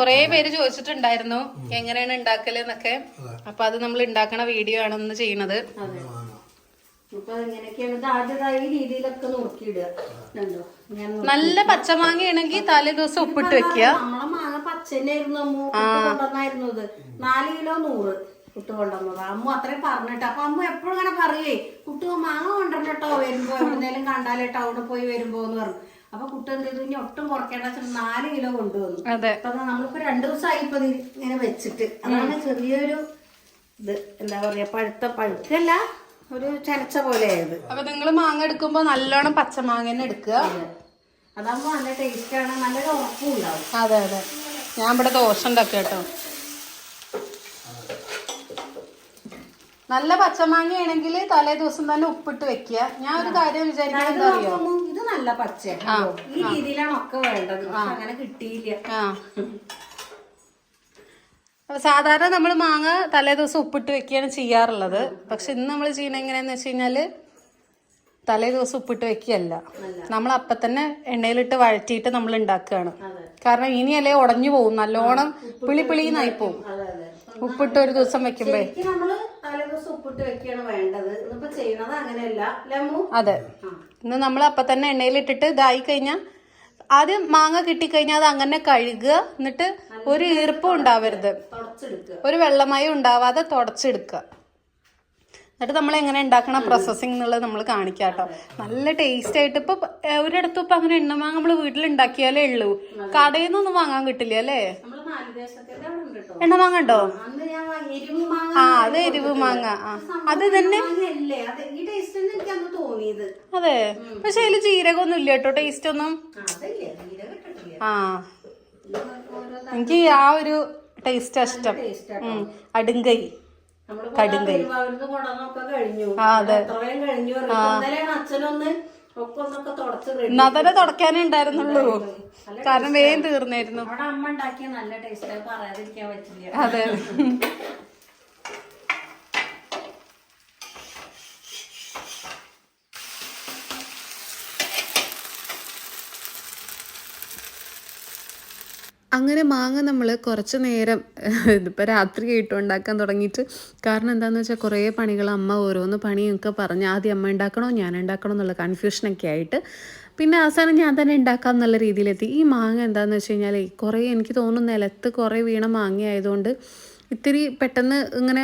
കൊറേ പേര് ചോദിച്ചിട്ടുണ്ടായിരുന്നു എങ്ങനെയാണ് ഉണ്ടാക്കൽ എന്നൊക്കെ? അപ്പൊ അത് നമ്മൾ ഉണ്ടാക്കണ വീഡിയോ ആണ് ഇന്ന് ചെയ്യണത് നല്ല പച്ചമാങ്ങയാണെങ്കിൽ തലേ ദിവസം ഉപ്പിട്ട് വെക്കുക. നമ്മളെ മാങ്ങ പച്ചനായിരുന്നു കൊണ്ടുവന്നായിരുന്നു ഇത്. നാല് കിലോ നൂറ് കുട്ടി കൊണ്ടുവന്നത്. അമ്മു അത്രയും പറഞ്ഞിട്ട്. അപ്പൊ അമ്മ എപ്പോഴും ഇങ്ങനെ പറയേ കുട്ടി മാങ്ങ കൊണ്ടുവരണം കേട്ടോ. വരുമ്പോ എവിടെന്നേലും കണ്ടാലേ ടൗണിൽ പോയി വരുമ്പോ എന്ന് പറഞ്ഞു. അപ്പൊ കുട്ടി എന്ത് ചെയ്തു? ഇനി ഒട്ടും കുറയ്ക്കേണ്ട വെച്ചിട്ട് നാല് കിലോ കൊണ്ടുവന്നു. അപ്പൊ നമ്മളിപ്പോ രണ്ടു ദിവസമായി ഇപ്പൊ ഇങ്ങനെ വെച്ചിട്ട്. അതാണ് ചെറിയൊരു ഇത് എന്താ പറയാ പഴുത്ത പഴുക്കല്ല ഒരു ചനച്ച പോലെ ആയത് അപ്പൊ നിങ്ങൾ മാങ്ങ എടുക്കുമ്പോ നല്ലോണം പച്ചമാങ്ങ തന്നെ എടുക്കുക. അതാകുമ്പോ നല്ല ടേസ്റ്റ് ആണ് നല്ലൊരു ഉറപ്പും ഉണ്ടാവും. അതെ അതെ. ഞാൻ ഇവിടെ ദോശ ഉണ്ടാക്കുക കേട്ടോ. നല്ല പച്ചമാങ്ങയാണെങ്കിൽ തലേ ദിവസം തന്നെ ഉപ്പിട്ട് വെക്കുക. ഞാൻ ഒരു കാര്യം വിചാരിക്കുന്നത് എന്താ അറിയോ? നല്ല പച്ച ഈ രീതിയിലാണ് ഒക്കെ വേണ്ടത്. അങ്ങനെ കിട്ടിയില്ല. സാധാരണ നമ്മൾ മാങ്ങ തലേ ദിവസം ഉപ്പിട്ട് വെക്കുകയാണ് ചെയ്യാറുള്ളത്. പക്ഷെ ഇന്ന് നമ്മൾ ചെയ്യണ എങ്ങനെയാന്ന് വെച്ച് കഴിഞ്ഞാൽ തലേ ദിവസം ഉപ്പിട്ട് വെക്കുകയല്ല. നമ്മൾ അപ്പൊ തന്നെ എണ്ണയിലിട്ട് വഴറ്റിയിട്ട് നമ്മൾ ഉണ്ടാക്കുകയാണ്. കാരണം കാരണം ഇനിയല്ലേ ഉടഞ്ഞു പോകും നല്ലോണം പിളി പിളിന്നായി പോകും ഉപ്പിട്ട് ഒരു ദിവസം വെക്കുമ്പോ. ശരിക്കും നമ്മൾ തലേ ദിവസം ഉപ്പിട്ട് വെക്കുകയാണ് വേണ്ടത്. ഇന്നിപ്പോ ചെയ്യണത് അങ്ങനെയല്ല. ലമു അതെ. ഇന്ന് നമ്മൾ അപ്പം തന്നെ എണ്ണയിലിട്ടിട്ട് ഇതായി കഴിഞ്ഞാൽ ആദ്യം മാങ്ങ കിട്ടിക്കഴിഞ്ഞാൽ അത് അങ്ങനെ കഴുകുക. എന്നിട്ട് ഒരു ഈർപ്പം ഉണ്ടാവരുത്. ഒരു വെള്ളമായി ഉണ്ടാവാതെ തുടച്ചെടുക്കുക. എന്നിട്ട് നമ്മൾ എങ്ങനെ ഉണ്ടാക്കണ? പ്രോസസ്സിംഗ് എന്നുള്ളത് നമ്മൾ കാണിക്കാം കേട്ടോ. നല്ല ടേസ്റ്റ് ആയിട്ട് ഇപ്പൊ ഒരിടത്തും ഇപ്പൊ അങ്ങനെ എണ്ണമാങ്ങ നമ്മൾ വീട്ടിൽ ഉണ്ടാക്കിയാലേ ഉള്ളൂ. കടയിൽ നിന്നൊന്നും വാങ്ങാൻ കിട്ടില്ല അല്ലേ? നമ്മൾ മാങ്ങ ഉണ്ട്? ആ അത് എരിവ് മാങ്ങ. ആ അത് തന്നെ അത് പക്ഷെ അതിൽ ജീരകമൊന്നും ഇല്ല കേട്ടോ ടേസ്റ്റ് ഒന്നും. ആ, എനിക്ക് ആ ഒരു ടേസ്റ്റ് ഇഷ്ടം. അടുങ്കൈ കടുങ്കൈ. ആ, അതെ. അച്ഛനൊന്ന് എന്നാ തന്നെ തുടക്കാനേ ഉണ്ടായിരുന്നുള്ളൂ. കാരണം വേഗം തീർന്നായിരുന്നു. അമ്മ ഉണ്ടാക്കിയ നല്ല ടേസ്റ്റ് പറയാതിരിക്കാൻ പറ്റില്ല. അതെ. അങ്ങനെ മാങ്ങ നമ്മൾ കുറച്ച് നേരം ഇതിപ്പോൾ രാത്രി ആയിട്ട് ഉണ്ടാക്കാൻ തുടങ്ങിയിട്ട്. കാരണം എന്താണെന്ന് വെച്ചാൽ കുറേ പണികൾ അമ്മ ഓരോന്ന് പണിയൊക്കെ പറഞ്ഞ് ആദ്യം അമ്മ ഉണ്ടാക്കണോ ഞാൻ ഉണ്ടാക്കണോ എന്നുള്ള കൺഫ്യൂഷനൊക്കെ ആയിട്ട്. പിന്നെ അവസാനം ഞാൻ തന്നെ ഉണ്ടാക്കാം എന്നുള്ള രീതിയിലെത്തി. ഈ മാങ്ങ എന്താണെന്ന് വെച്ച് കഴിഞ്ഞാൽ കുറേ എനിക്ക് തോന്നുന്നു നിലത്ത് കുറേ വീണ മാങ്ങ ആയതുകൊണ്ട് ഇത്തിരി പെട്ടെന്ന് ഇങ്ങനെ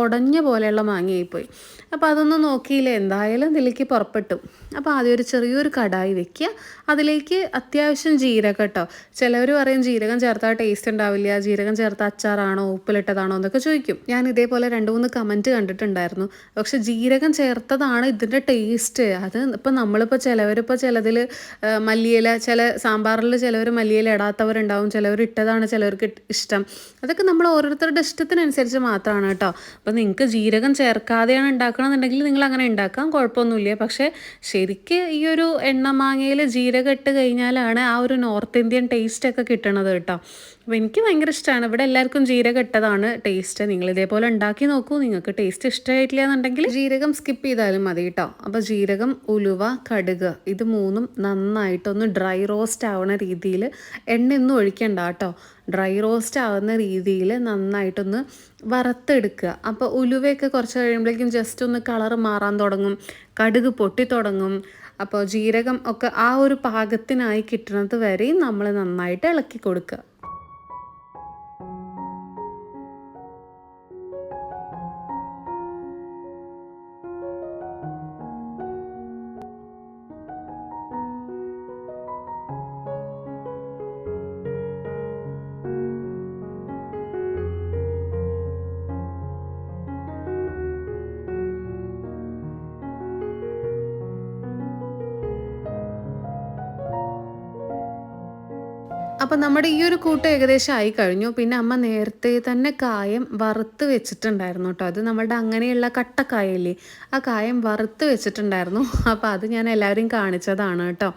ഉടഞ്ഞ പോലെയുള്ള മാങ്ങയായിപ്പോയി. അപ്പോൾ അതൊന്നും നോക്കിയില്ല? എന്തായാലും ഇതിലേക്ക് പുറപ്പെട്ടു. അപ്പോൾ ആദ്യം ഒരു ചെറിയൊരു കടായി വെക്കുക. അതിലേക്ക് അത്യാവശ്യം ജീരകം കേട്ടോ ചിലവർ പറയും ജീരകം ചേർത്താൽ ടേസ്റ്റ് ഉണ്ടാവില്ല ജീരകം ചേർത്ത അച്ചാറാണോ ഉപ്പിലിട്ടതാണോ എന്നൊക്കെ ചോദിക്കും. ഞാൻ ഇതേപോലെ രണ്ട് മൂന്ന് കമന്റ് കണ്ടിട്ടുണ്ടായിരുന്നു. പക്ഷെ ജീരകം ചേർത്തതാണ് ഇതിന്റെ ടേസ്റ്റ് അത് ഇപ്പം നമ്മളിപ്പോൾ ചിലവരിപ്പോൾ ചിലതിൽ മല്ലിയില ചില സാമ്പാറിൽ ചിലവർ മല്ലിയില ഇടാത്തവരുണ്ടാവും ചിലവർ ഇട്ടതാണ് ചിലവർക്ക് ഇഷ്ടം. അതൊക്കെ നമ്മൾ ഓരോരുത്തരുടെ ഇഷ്ടത്തിനനുസരിച്ച് മാത്രമാണ് കേട്ടോ അപ്പം നിങ്ങൾക്ക് ജീരകം ചേർക്കാതെയാണ് ഉണ്ടാക്കണമെന്നുണ്ടെങ്കിൽ നിങ്ങൾ അങ്ങനെ ഉണ്ടാക്കാം കുഴപ്പമൊന്നുമില്ല. പക്ഷേ ശരിക്ക് ഈ ഒരു എണ്ണ മാങ്ങയിൽ ജീരകം ഇട്ട് കഴിഞ്ഞാലാണ് ആ ഒരു നോർത്ത് ഇന്ത്യൻ ടേസ്റ്റ് ഒക്കെ കിട്ടണത് കേട്ടോ. അപ്പോൾ എനിക്ക് ഭയങ്കര ഇഷ്ടമാണ് ഇവിടെ എല്ലാവർക്കും ജീരകട്ടതാണ് ടേസ്റ്റ് നിങ്ങൾ ഇതേപോലെ ഉണ്ടാക്കി നോക്കൂ. നിങ്ങൾക്ക് ടേസ്റ്റ് ഇഷ്ടമായിട്ടില്ല എന്നുണ്ടെങ്കിൽ ജീരകം സ്കിപ്പ് ചെയ്താലും മതി കേട്ടോ അപ്പോൾ ജീരകം ഉലുവ കടുക് ഇത് മൂന്നും നന്നായിട്ടൊന്ന് ഡ്രൈ റോസ്റ്റ് ആവുന്ന രീതിയിൽ എണ്ണയൊന്നും ഒഴിക്കണ്ട കേട്ടോ ഡ്രൈ റോസ്റ്റ് ആവുന്ന രീതിയിൽ നന്നായിട്ടൊന്ന് വറുത്തെടുക്കുക. അപ്പോൾ ഉലുവയൊക്കെ കുറച്ച് കഴിയുമ്പോഴേക്കും ജസ്റ്റ് ഒന്ന് കളർ മാറാൻ തുടങ്ങും. കടുക് പൊട്ടി തുടങ്ങും. അപ്പോൾ ജീരകം ഒക്കെ ആ ഒരു പാകത്തിനായി കിട്ടുന്നത് വരെയും നമ്മൾ നന്നായിട്ട് ഇളക്കി കൊടുക്കുക. അപ്പം നമ്മുടെ ഈ ഒരു കൂട്ട് ഏകദേശം ആയി കഴിഞ്ഞു. പിന്നെ അമ്മ നേരത്തെ തന്നെ കായം വറുത്ത് വെച്ചിട്ടുണ്ടായിരുന്നു കേട്ടോ. അത് നമ്മുടെ അങ്ങനെയുള്ള കട്ടക്കായല്ലേ ആ കായം വറുത്ത് വെച്ചിട്ടുണ്ടായിരുന്നു. അപ്പോൾ അത് ഞാൻ എല്ലാവരെയും കാണിച്ചതാണ് കേട്ടോ.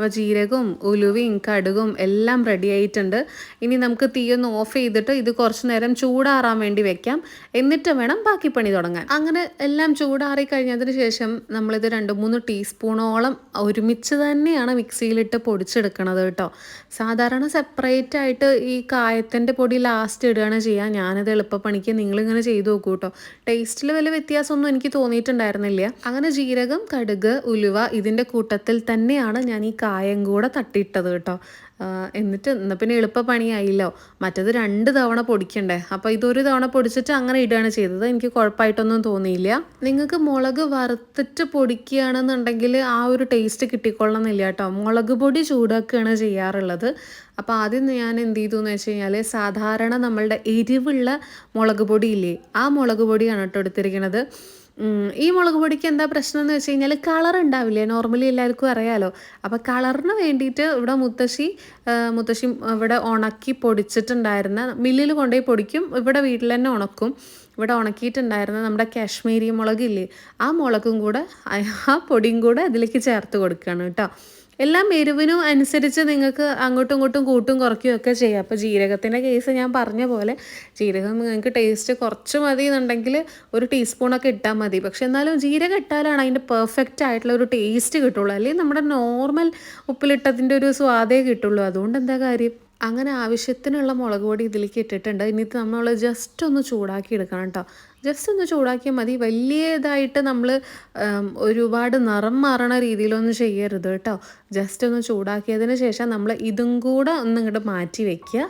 അപ്പോൾ ജീരകവും ഉലുവയും കടുകും എല്ലാം റെഡി ആയിട്ടുണ്ട്. ഇനി നമുക്ക് തീ ഒന്ന് ഓഫ് ചെയ്തിട്ട് ഇത് കുറച്ച് നേരം ചൂടാറാൻ വേണ്ടി വെക്കാം. എന്നിട്ട് വേണം ബാക്കി പണി തുടങ്ങാൻ. അങ്ങനെ എല്ലാം ചൂടാറി കഴിഞ്ഞതിന് ശേഷം നമ്മളിത് രണ്ട് മൂന്ന് ടീസ്പൂണോളം ഒരുമിച്ച് തന്നെയാണ് മിക്സിയിലിട്ട് പൊടിച്ചെടുക്കണത് കേട്ടോ. സാധാരണ സെപ്പറേറ്റ് ആയിട്ട് ഈ കായത്തിന്റെ പൊടി ലാസ്റ്റ് ഇടുകയാണ് ചെയ്യുക ഞാനത് എളുപ്പപ്പണിക്ക് നിങ്ങളിങ്ങനെ ചെയ്തു നോക്കൂ കേട്ടോ. ടേസ്റ്റിൽ വലിയ വ്യത്യാസമൊന്നും എനിക്ക് തോന്നിയിട്ടുണ്ടായിരുന്നില്ല. അങ്ങനെ ജീരകം കടുക് ഉലുവ ഇതിന്റെ കൂട്ടത്തിൽ തന്നെയാണ് ഞാൻ ഈ കായം കൂടെ തട്ടിയിട്ടത് കേട്ടോ. എന്നിട്ട് എന്നാൽ പിന്നെ എളുപ്പപ്പണിയായില്ലോ മറ്റത് രണ്ട് തവണ പൊടിക്കണ്ടേ. അപ്പോൾ ഇതൊരു തവണ പൊടിച്ചിട്ട് അങ്ങനെ ഇടുകയാണ് ചെയ്തത്. എനിക്ക് കുഴപ്പമായിട്ടൊന്നും തോന്നിയില്ല. നിങ്ങൾക്ക് മുളക് വറുത്തിട്ട് പൊടിക്കുകയാണെന്നുണ്ടെങ്കിൽ ആ ഒരു ടേസ്റ്റ് കിട്ടിക്കൊള്ളണമെന്നില്ല കേട്ടോ. മുളക് പൊടി ചൂടാക്കുകയാണ് ചെയ്യാറുള്ളത്. അപ്പോൾ ആദ്യം ഞാൻ എന്ത് ചെയ്തു എന്ന് വെച്ച് കഴിഞ്ഞാൽ സാധാരണ നമ്മളുടെ എരിവുള്ള മുളക് പൊടിയില്ലേ ആ മുളക് പൊടിയാണ് കേട്ടോ എടുത്തിരിക്കുന്നത് ഈ മുളക് പൊടിക്ക് എന്താ പ്രശ്നം എന്ന് വെച്ച് കഴിഞ്ഞാൽ കളർ ഉണ്ടാവില്ലേ? നോർമലി എല്ലാവർക്കും അറിയാലോ. അപ്പോൾ കളറിന് വേണ്ടിയിട്ട് ഇവിടെ മുത്തശ്ശി മുത്തശ്ശി ഇവിടെ ഉണക്കി പൊടിച്ചിട്ടുണ്ടായിരുന്ന മില്ലിൽ കൊണ്ടുപോയി പൊടിക്കും ഇവിടെ വീട്ടിൽ തന്നെ ഉണക്കും. ഇവിടെ ഉണക്കിയിട്ടുണ്ടായിരുന്ന നമ്മുടെ കാശ്മീരി മുളകില്ലേ ആ മുളകും കൂടെ ആ പൊടിയും കൂടെ അതിലേക്ക് ചേർത്ത് കൊടുക്കുകയാണ് കേട്ടോ. എല്ലാം എരിവിനും അനുസരിച്ച് നിങ്ങൾക്ക് അങ്ങോട്ടും ഇങ്ങോട്ടും കൂട്ടും കുറയ്ക്കുകയും ഒക്കെ ചെയ്യാം. അപ്പോൾ ജീരകത്തിന്റെ കേസ് ഞാൻ പറഞ്ഞ പോലെ ജീരകം നിങ്ങൾക്ക് ടേസ്റ്റ് കുറച്ച് മതി എന്നുണ്ടെങ്കിൽ ഒരു ടീസ്പൂണൊക്കെ ഇട്ടാൽ മതി. പക്ഷെ എന്നാലും ജീരകം ഇട്ടാലാണ് അതിന്റെ പെർഫെക്റ്റ് ആയിട്ടുള്ള ഒരു ടേസ്റ്റ് കിട്ടുള്ളൂ. അല്ലെങ്കിൽ നമ്മുടെ നോർമൽ ഉപ്പിലിട്ടതിന്റെ ഒരു സ്വാദേ കിട്ടുള്ളൂ. അതുകൊണ്ട് എന്താ കാര്യം? അങ്ങനെ ആവശ്യത്തിനുള്ള മുളക് പൊടി ഇതിലേക്ക് ഇട്ടിട്ടുണ്ട്. ഇനി നമ്മൾ ജസ്റ്റ് ഒന്ന് ചൂടാക്കി എടുക്കണം കേട്ടോ ജസ്റ്റ് ഒന്ന് ചൂടാക്കിയാൽ മതി. വലിയ ഇതായിട്ട് നമ്മൾ ഒരുപാട് നിറം മാറണ രീതിയിലൊന്നും ചെയ്യരുത് കേട്ടോ ജസ്റ്റ് ഒന്ന് ചൂടാക്കിയതിന് ശേഷം നമ്മൾ ഇതും കൂടെ ഒന്ന് ഇങ്ങോട്ട് മാറ്റി വെക്കുക.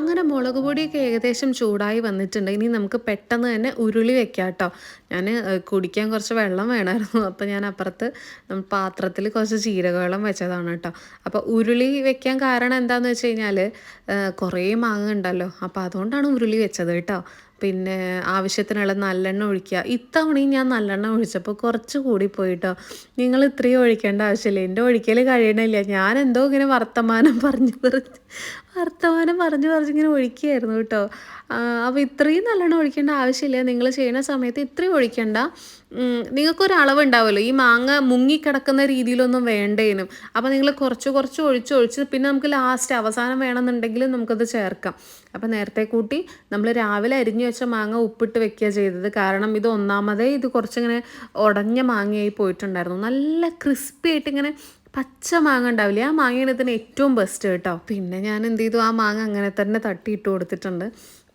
അങ്ങനെ മുളക് പൊടിയൊക്കെ ഏകദേശം ചൂടായി വന്നിട്ടുണ്ട്. ഇനി നമുക്ക് പെട്ടെന്ന് തന്നെ ഉരുളി വെക്കാം കേട്ടോ. ഞാൻ കുടിക്കാൻ കുറച്ച് വെള്ളം വേണമായിരുന്നു അപ്പോൾ ഞാൻ അപ്പുറത്ത് പാത്രത്തിൽ കുറച്ച് ജീരകവെള്ളം വെച്ചതാണ് കേട്ടോ. അപ്പോൾ ഉരുളി വെക്കാൻ കാരണം എന്താണെന്ന് വെച്ച് കഴിഞ്ഞാൽ കുറേ മാങ്ങ ഉണ്ടല്ലോ. അപ്പോൾ അതുകൊണ്ടാണ് ഉരുളി വെച്ചത് കേട്ടോ. പിന്നെ ആവശ്യത്തിനുള്ള നല്ലെണ്ണ ഒഴിക്കുക. ഇത്തവണയും ഞാൻ നല്ലെണ്ണ ഒഴിച്ചപ്പോൾ കുറച്ച് കൂടി പോയിട്ടോ നിങ്ങൾ ഇത്രയും ഒഴിക്കേണ്ട ആവശ്യമില്ല. എന്റെ ഒഴിക്കൽ കഴിയണില്ല. ഞാൻ എന്തോ ഇങ്ങനെ വർത്തമാനം പറഞ്ഞു പറഞ്ഞ് വർത്തമാനം പറഞ്ഞു പറഞ്ഞിങ്ങനെ ഒഴിക്കുകയായിരുന്നു കേട്ടോ. അപ്പോൾ ഇത്രയും നല്ലോണം ഒഴിക്കേണ്ട ആവശ്യമില്ല. നിങ്ങൾ ചെയ്യുന്ന സമയത്ത് ഇത്രയും ഒഴിക്കണ്ട. നിങ്ങൾക്കൊരളവ് ഉണ്ടാവുമല്ലോ ഈ മാങ്ങ മുങ്ങിക്കിടക്കുന്ന രീതിയിലൊന്നും വേണ്ടേനും. അപ്പോൾ നിങ്ങൾ കുറച്ച് കുറച്ച് ഒഴിച്ച് ഒഴിച്ച് പിന്നെ നമുക്ക് ലാസ്റ്റ് അവസാനം വേണമെന്നുണ്ടെങ്കിൽ നമുക്കത് ചേർക്കാം. അപ്പോൾ നേരത്തെ കൂട്ടി നമ്മൾ രാവിലെ അരിഞ്ഞു വെച്ച മാങ്ങ ഉപ്പിട്ട് വെക്കുക ചെയ്തത്. കാരണം ഇത് ഒന്നാമതേ ഇത് കുറച്ചിങ്ങനെ ഉടഞ്ഞ മാങ്ങയായി പോയിട്ടുണ്ടായിരുന്നു. നല്ല ക്രിസ്പി ആയിട്ട് ഇങ്ങനെ പച്ച മാങ്ങ ഉണ്ടാവില്ലേ? ആ മാങ്ങയാണ് ഇതിന് ഏറ്റവും ബെസ്റ്റ് കേട്ടോ. പിന്നെ ഞാൻ എന്ത് ചെയ്തു? ആ മാങ്ങ അങ്ങനെ തന്നെ തട്ടിയിട്ട് കൊടുത്തിട്ടുണ്ട്.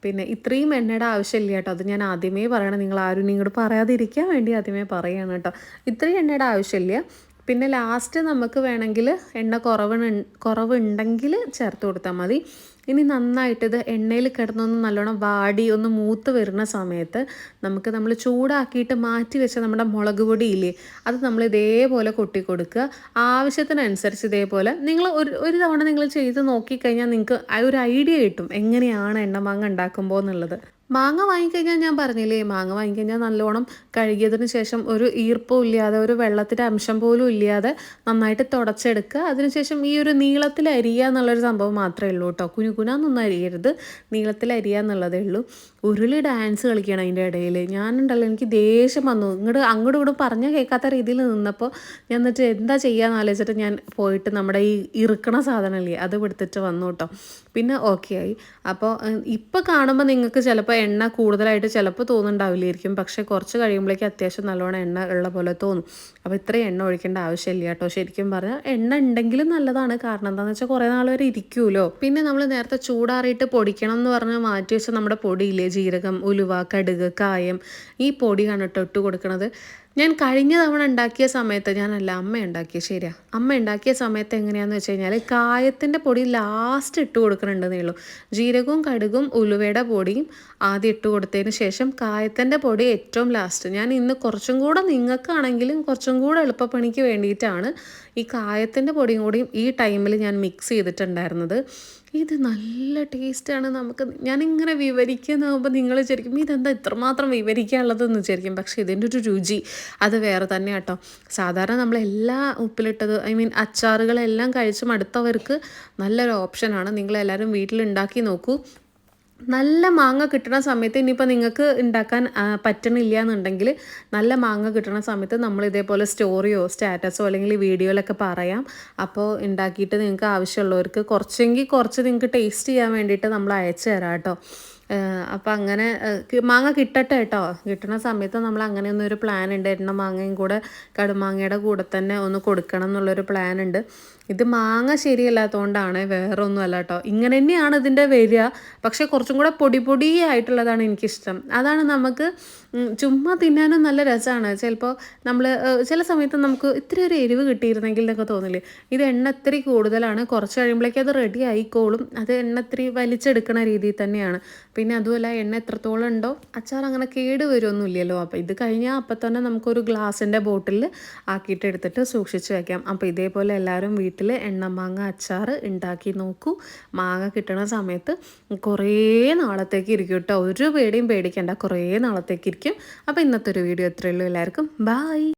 പിന്നെ ഇത്രയും എണ്ണയുടെ ആവശ്യമില്ല കേട്ടോ. അത് ഞാൻ ആദ്യമേ പറയണം. നിങ്ങൾ ആരും നിങ്ങളോട് പറയാതിരിക്കാൻ വേണ്ടി ആദ്യമേ പറയാണ് കേട്ടോ. ഇത്രയും എണ്ണയുടെ ആവശ്യമില്ല. പിന്നെ ലാസ്റ്റ് നമുക്ക് വേണമെങ്കിൽ എണ്ണ കുറവ് കുറവുണ്ടെങ്കിൽ ചേർത്ത് കൊടുത്താൽ മതി. ഇനി നന്നായിട്ട് ഇത് എണ്ണയിൽ കിടന്നൊന്ന് നല്ലോണം വാടി ഒന്ന് മൂത്ത് വരുന്ന സമയത്ത് നമുക്ക് നമ്മൾ ചൂടാക്കിയിട്ട് മാറ്റി വെച്ച നമ്മുടെ മുളക് പൊടി ഇല്ലേ അത് നമ്മൾ ഇതേപോലെ കൊട്ടി കൊടുക്കുക ആവശ്യത്തിനനുസരിച്ച് ഇതേപോലെ നിങ്ങൾ ഒരു ഒരു തവണ നിങ്ങൾ ചെയ്ത് നോക്കിക്കഴിഞ്ഞാൽ നിങ്ങൾക്ക് ഒരു ഐഡിയ കിട്ടും എങ്ങനെയാണ് എണ്ണമാങ്ങ ഉണ്ടാക്കുമ്പോൾ എന്നുള്ളത്. മാങ്ങ വാങ്ങിക്കഴിഞ്ഞാൽ ഞാൻ പറഞ്ഞില്ലേ മാങ്ങ വാങ്ങിക്കഴിഞ്ഞാൽ നല്ലോണം കഴുകിയതിന് ശേഷം ഒരു ഈർപ്പവും ഇല്ലാതെ ഒരു വെള്ളത്തിന്റെ അംശം പോലും ഇല്ലാതെ നന്നായിട്ട് തുടച്ചെടുക്കുക. അതിനുശേഷം ഈ ഒരു നീളത്തിൽ അരിയുക എന്നുള്ളൊരു സംഭവം മാത്രമേ ഉള്ളൂ കേട്ടോ. കുനുകുനാന്നൊന്നും അരിയരുത്. നീളത്തിൽ അരിയുക എന്നുള്ളതേ ഉള്ളൂ. ഉരുളി ഡാൻസ് കളിക്കണം അതിന്റെ ഇടയിൽ. ഞാനുണ്ടല്ലോ എനിക്ക് ദേഷ്യം വന്നു. ഇങ്ങോട്ട് അങ്ങോട്ടും ഇങ്ങോട്ടും പറഞ്ഞാൽ കേൾക്കാത്ത രീതിയിൽ നിന്നപ്പോൾ ഞാൻ എന്നിട്ട് എന്താ ചെയ്യാന്ന് ആലോചിച്ചിട്ട് ഞാൻ പോയിട്ട് നമ്മുടെ ഈ ഇറുക്കണ സാധനമില്ലേ അത് എടുത്തിട്ട് വന്നു കേട്ടോ. പിന്നെ ഓക്കെ ആയി. അപ്പോൾ ഇപ്പോൾ കാണുമ്പോൾ നിങ്ങൾക്ക് ചിലപ്പോൾ എണ്ണ കൂടുതലായിട്ട് ചിലപ്പോൾ തോന്നുന്നുണ്ടാവില്ലായിരിക്കും. പക്ഷേ കുറച്ച് കഴിയുമ്പോഴേക്കും അത്യാവശ്യം നല്ലോണം എണ്ണ ഉള്ള പോലെ തോന്നും. അപ്പോൾ ഇത്രയും എണ്ണ ഒഴിക്കേണ്ട ആവശ്യമില്ല കേട്ടോ. ശരിക്കും പറഞ്ഞാൽ എണ്ണ ഉണ്ടെങ്കിലും നല്ലതാണ്. കാരണം എന്താണെന്ന് വെച്ചാൽ കുറേ നാൾ വരെ ഇരിക്കുമല്ലോ പിന്നെ നമ്മൾ നേരത്തെ ചൂടാറിയിട്ട് പൊടിക്കണം എന്ന് പറഞ്ഞ് മാറ്റി വെച്ച നമ്മുടെ പൊടിയില്ലേ? ജീരകം ഉലുവ കടുക് കായം ഈ പൊടിയാണ് കേട്ടോ ഇട്ട് കൊടുക്കുന്നത് ഞാൻ കഴിഞ്ഞ തവണ ഉണ്ടാക്കിയ സമയത്ത് ഞാനല്ല അമ്മ ഉണ്ടാക്കിയ ശരിയാ. അമ്മ ഉണ്ടാക്കിയ സമയത്ത് എങ്ങനെയാണെന്ന് വെച്ച് കഴിഞ്ഞാൽ കായത്തിന്റെ പൊടി ലാസ്റ്റ് ഇട്ട് കൊടുക്കുന്നുണ്ടെന്നേ ഉള്ളൂ. ജീരകവും കടുകും ഉലുവയുടെ പൊടിയും ആദ്യം ഇട്ട് കൊടുത്തതിന് ശേഷം കായത്തിന്റെ പൊടി ഏറ്റവും ലാസ്റ്റ് ഞാൻ ഇന്ന് കുറച്ചും കൂടെ നിങ്ങൾക്കാണെങ്കിലും കുറച്ചും കൂടെ എളുപ്പപ്പണിക്ക് വേണ്ടിയിട്ടാണ് ഈ കായത്തിന്റെ പൊടിയും കൂടിയും ഈ ടൈമിൽ ഞാൻ മിക്സ് ചെയ്തിട്ടുണ്ടായിരുന്നത്. ഇത് നല്ല ടേസ്റ്റാണ് നമുക്ക്. ഞാനിങ്ങനെ വിവരിക്കുന്നതാകുമ്പോൾ നിങ്ങൾ വിചാരിക്കും ഇതെന്താ ഇത്രമാത്രം വിവരിക്കാനുള്ളതെന്ന്? വിചാരിക്കും. പക്ഷേ ഇതിന്റെ ഒരു രുചി അത് വേറെ തന്നെ കേട്ടോ സാധാരണ നമ്മൾ എല്ലാ ഉപ്പിലിട്ടത് ഐ മീൻ അച്ചാറുകളെല്ലാം കഴിച്ച് മടുത്തവർക്ക് നല്ലൊരു ഓപ്ഷനാണ്. നിങ്ങളെല്ലാവരും വീട്ടിലുണ്ടാക്കി നോക്കൂ. നല്ല മാങ്ങ കിട്ടുന്ന സമയത്ത് ഇനിയിപ്പോൾ നിങ്ങൾക്ക് ഉണ്ടാക്കാൻ പറ്റണില്ല എന്നുണ്ടെങ്കിൽ നല്ല മാങ്ങ കിട്ടുന്ന സമയത്ത് നമ്മൾ ഇതേപോലെ സ്റ്റോറിയോ സ്റ്റാറ്റസോ അല്ലെങ്കിൽ വീഡിയോയിലൊക്കെ പറയാം. അപ്പോൾ ഉണ്ടാക്കിയിട്ട് നിങ്ങൾക്ക് ആവശ്യമുള്ളവർക്ക് കുറച്ചെങ്കിൽ കുറച്ച് നിങ്ങൾക്ക് ടേസ്റ്റ് ചെയ്യാൻ വേണ്ടിയിട്ട് നമ്മൾ അയച്ചു തരാം കേട്ടോ. അപ്പം അങ്ങനെ മാങ്ങ കിട്ടട്ടെ കേട്ടോ. കിട്ടുന്ന സമയത്ത് നമ്മൾ അങ്ങനെ ഒന്നൊരു പ്ലാൻ ഉണ്ട് എണ്ണ മാങ്ങയും കൂടെ കടുമാങ്ങയുടെ കൂടെ തന്നെ ഒന്ന് കൊടുക്കണം എന്നുള്ളൊരു പ്ലാൻ ഉണ്ട് ഇത് മാങ്ങ ശരിയല്ലാത്തതുകൊണ്ടാണ് വേറെ ഒന്നുമല്ല കേട്ടോ ഇങ്ങനെ തന്നെയാണ് ഇതിന്റെ വരിക. പക്ഷേ കുറച്ചും കൂടെ പൊടി പൊടി ആയിട്ടുള്ളതാണ് എനിക്കിഷ്ടം. അതാണ് നമുക്ക് ചുമ്മാ തിന്നാനും നല്ല രസമാണ്. ചിലപ്പോൾ നമ്മൾ ചില സമയത്ത് നമുക്ക് ഇത്തിരി ഒരു എരിവ് കിട്ടിയിരുന്നെങ്കിൽ എന്നൊക്കെ തോന്നില്ലേ? ഇത് എണ്ണ ഇത്തിരി കൂടുതലാണ്. കുറച്ച് കഴിയുമ്പോഴേക്കും അത് റെഡി ആയിക്കോളും. അത് എണ്ണ ഇത്തിരി വലിച്ചെടുക്കണ രീതിയിൽ തന്നെയാണ്. പിന്നെ അതുമല്ല എണ്ണ എത്രത്തോളം ഉണ്ടോ അച്ചാർ അങ്ങനെ കേട് വരുമൊന്നുമില്ലല്ലോ അപ്പോൾ ഇത് കഴിഞ്ഞാൽ അപ്പം തന്നെ നമുക്കൊരു ഗ്ലാസിന്റെ ബോട്ടിൽ ആക്കിയിട്ട് എടുത്തിട്ട് സൂക്ഷിച്ച് വയ്ക്കാം അപ്പോൾ ഇതേപോലെ എല്ലാവരും എണ്ണ മാങ്ങ അച്ചാർ ഉണ്ടാക്കി നോക്കൂ. മാങ്ങ കിട്ടണ സമയത്ത് കുറേ നാളത്തേക്ക് ഇരിക്കും കേട്ടോ. ഒരു പേടിയും പേടിക്കേണ്ട. കുറേ നാളത്തേക്ക് ഇരിക്കും. അപ്പോൾ ഇന്നത്തെ ഒരു വീഡിയോ ഇത്രയുള്ളൂ എല്ലാവർക്കും ബായ്